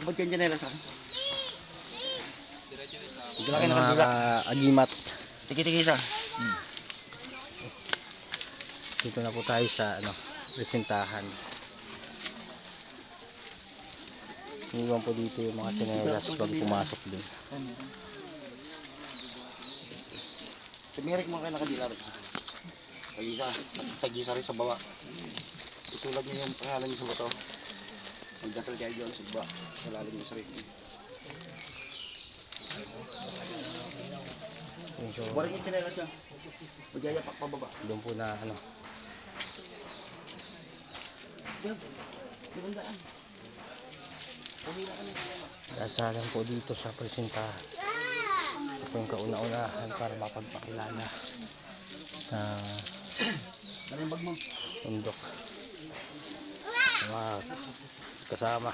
Pagkabad ka dyan sa Dila Ang kayo mga nakadula. agimat. Tiki-tiki isa. Dito na po tayo sa ano, presentahan. Iwan po dito yung mga tinelas pag pumasok din. Tumirik mo kayo nakadila rin. Tagisa. Tagisa rin sa baba. Isulag niyo yung pangalan niyo sa bato. Magdasal kayo dyan sa baba. Sa lalim niyo sa rin. Yung So, Buwarin yung tinelas niya. Magyayapak pababa. doon po na ano, Yan. Magandaan. Pumila ka na. dasalan po dito sa presentahan. Ito yung kauna-unahan para mapagpakilala sa bundok. Kasama.